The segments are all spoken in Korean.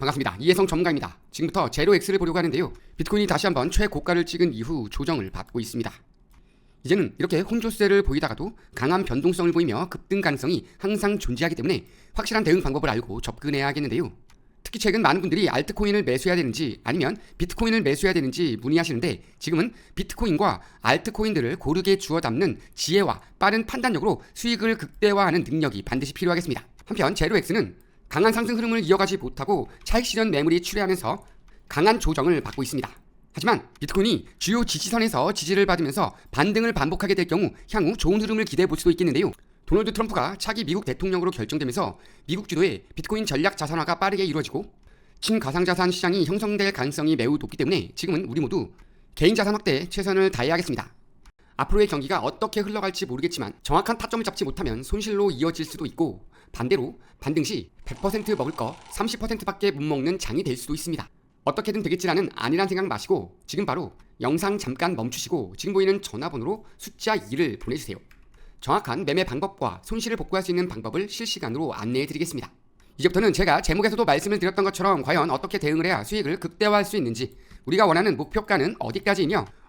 반갑습니다. 이혜성 전문가입니다. 지금부터 제로 X를 보려고 하는데요. 비트코인이 다시 한번 최고가를 찍은 이후 조정을 받고 있습니다. 이제는 이렇게 혼조세를 보이다가도 강한 변동성을 보이며 급등 가능성이 항상 존재하기 때문에 확실한 대응 방법을 알고 접근해야 하겠는데요. 특히 최근 많은 분들이 알트코인을 매수해야 되는지 아니면 비트코인을 매수해야 되는지 문의하시는데 지금은 비트코인과 알트코인들을 고르게 주워 담는 지혜와 빠른 판단력으로 수익을 극대화하는 능력이 반드시 필요하겠습니다. 한편 제로엑스는 강한 상승 흐름을 이어가지 못하고 차익 실현 매물이 출회하면서 강한 조정을 받고 있습니다. 하지만 비트코인이 주요 지지선에서 지지를 받으면서 반등을 반복하게 될 경우 향후 좋은 흐름을 기대해 볼 수도 있겠는데요. 도널드 트럼프가 차기 미국 대통령으로 결정되면서 미국 주도의 비트코인 전략 자산화가 빠르게 이루어지고 친가상자산 시장이 형성될 가능성이 매우 높기 때문에 지금은 우리 모두 개인 자산 확대에 최선을 다해야겠습니다. 앞으로의 경기가 어떻게 흘러갈지 모르겠지만 정확한 타점을 잡지 못하면 손실로 이어질 수도 있고 반대로 반등 시 100% 먹을 거 30%밖에 못 먹는 장이 될 수도 있습니다. 어떻게든 되겠지라는 아니란 생각 마시고 지금 바로 영상 잠깐 멈추시고 지금 보이는 전화번호로 숫자 2를 보내주세요. 정확한 매매 방법과 손실을 복구할 수 있는 방법을 실시간으로 안내해 드리겠습니다. 이제부터는 제가 제목에서도 말씀을 드렸던 것처럼 과연 어떻게 대응을 해야 수익을 극대화할 수 있는지 우리가 원하는 목표가는 어디까지이며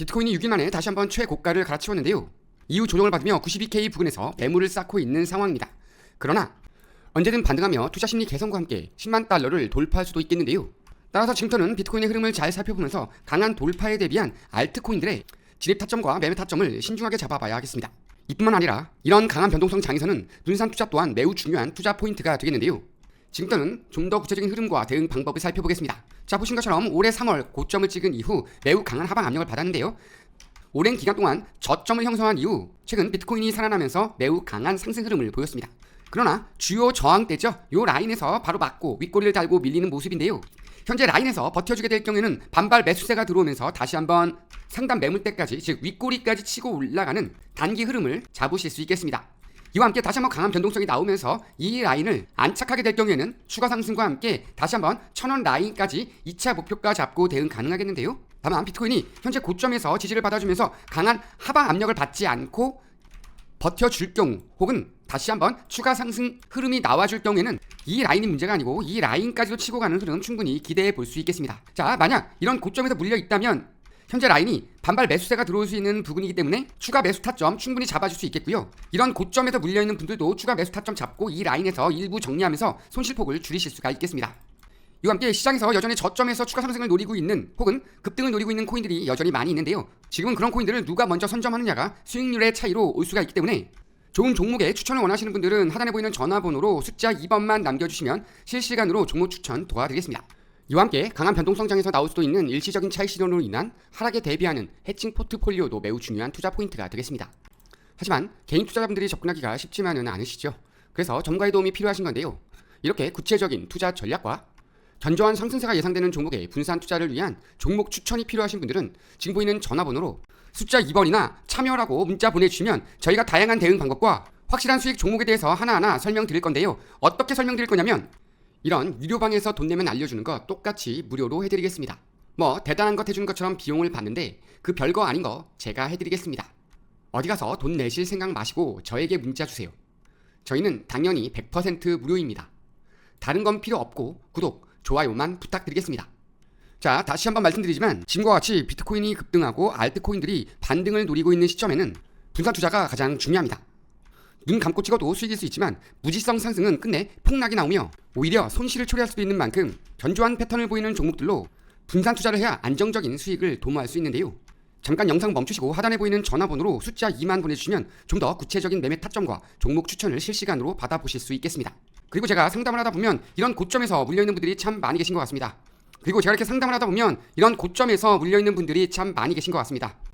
비트코인이 6일 만에 다시 한번 최고가를 갈아치웠는데요. 이후 조정을 받으며 92K 부근에서 매물을 쌓고 있는 상황입니다. 그러나 언제든 반등하며 투자 심리 개선과 함께 10만 달러를 돌파할 수도 있겠는데요. 따라서 지금부터는 비트코인의 흐름을 잘 살펴보면서 강한 돌파에 대비한 알트코인들의 진입 타점과 매매 타점을 신중하게 잡아봐야 하겠습니다. 이뿐만 아니라 이런 강한 변동성 장에서는 분산 투자 또한 매우 중요한 투자 포인트가 되겠는데요. 지금부터는 좀 더 구체적인 흐름과 대응 방법을 살펴보겠습니다. 자 보신 것처럼 올해 3월 고점을 찍은 이후 매우 강한 하방 압력을 받았는데요. 오랜 기간 동안 저점을 형성한 이후 최근 비트코인이 살아나면서 매우 강한 상승 흐름을 보였습니다. 그러나 주요 저항대죠. 요 라인에서 바로 맞고 윗꼬리를 달고 밀리는 모습인데요. 현재 라인에서 버텨주게 될 경우에는 반발 매수세가 들어오면서 다시 한번 상단 매물대까지 즉 윗꼬리까지 치고 올라가는 단기 흐름을 잡으실 수 있겠습니다. 이와 함께 다시 한번 강한 변동성이 나오면서 이 라인을 안착하게 될 경우에는 추가 상승과 함께 다시 한번 천원 라인까지 2차 목표가 잡고 대응 가능하겠는데요. 다만 비트코인이 현재 고점에서 지지를 받아주면서 강한 하방 압력을 받지 않고 버텨줄 경우 혹은 다시 한번 추가 상승 흐름이 나와줄 경우에는 이 라인이 문제가 아니고 이 라인까지도 치고 가는 흐름 충분히 기대해 볼 수 있겠습니다. 자, 만약 이런 고점에서 물려 있다면 현재 라인이 반발 매수세가 들어올 수 있는 부분이기 때문에 추가 매수 타점 충분히 잡아줄 수 있겠고요. 이런 고점에서 물려 있는 분들도 추가 매수 타점 잡고 이 라인에서 일부 정리하면서 손실폭을 줄이실 수가 있겠습니다. 이와 함께 시장에서 여전히 저점에서 추가 상승을 노리고 있는 혹은 급등을 노리고 있는 코인들이 여전히 많이 있는데요. 지금은 그런 코인들을 누가 먼저 선점하느냐가 수익률의 차이로 올 수가 있기 때문에 좋은 종목에 추천을 원하시는 분들은 하단에 보이는 전화번호로 숫자 2번만 남겨주시면 실시간으로 종목 추천 도와드리겠습니다. 이와 함께 강한 변동성장에서 나올 수도 있는 일시적인 차익 실현으로 인한 하락에 대비하는 해칭 포트폴리오도 매우 중요한 투자 포인트가 되겠습니다. 하지만 개인 투자자분들이 접근하기가 쉽지만은 않으시죠. 그래서 전문가의 도움이 필요하신 건데요. 이렇게 구체적인 투자 전략과 견조한 상승세가 예상되는 종목의 분산 투자를 위한 종목 추천이 필요하신 분들은 지금 보이는 전화번호로 숫자 2번이나 참여라고 문자 보내주시면 저희가 다양한 대응 방법과 확실한 수익 종목에 대해서 하나하나 설명드릴 건데요. 어떻게 설명드릴 거냐면 이런 유료방에서 돈 내면 알려주는 거 똑같이 무료로 해드리겠습니다. 뭐 대단한 것 해주는 것처럼 비용을 받는데 그 별거 아닌 거 제가 해드리겠습니다. 어디 가서 돈 내실 생각 마시고 저에게 문자 주세요. 저희는 당연히 100% 무료입니다. 다른 건 필요 없고 구독, 좋아요만 부탁드리겠습니다. 자, 다시 한번 말씀드리지만 지금과 같이 비트코인이 급등하고 알트코인들이 반등을 노리고 있는 시점에는 분산 투자가 가장 중요합니다. 눈 감고 찍어도 수익일 수 있지만 무지성 상승은 끝내 폭락이 나오며 오히려 손실을 초래할 수도 있는 만큼 견조한 패턴을 보이는 종목들로 분산 투자를 해야 안정적인 수익을 도모할 수 있는데요. 잠깐 영상 멈추시고 하단에 보이는 전화번호로 숫자 2만 보내주시면 좀 더 구체적인 매매 타점과 종목 추천을 실시간으로 받아보실 수 있겠습니다. 그리고 제가 상담을 하다 보면 이런 고점에서 물려있는 분들이 참 많이 계신 것 같습니다. 그리고 제가 이렇게 상담을 하다 보면 이런 고점에서 물려있는 분들이 참 많이 계신 것 같습니다.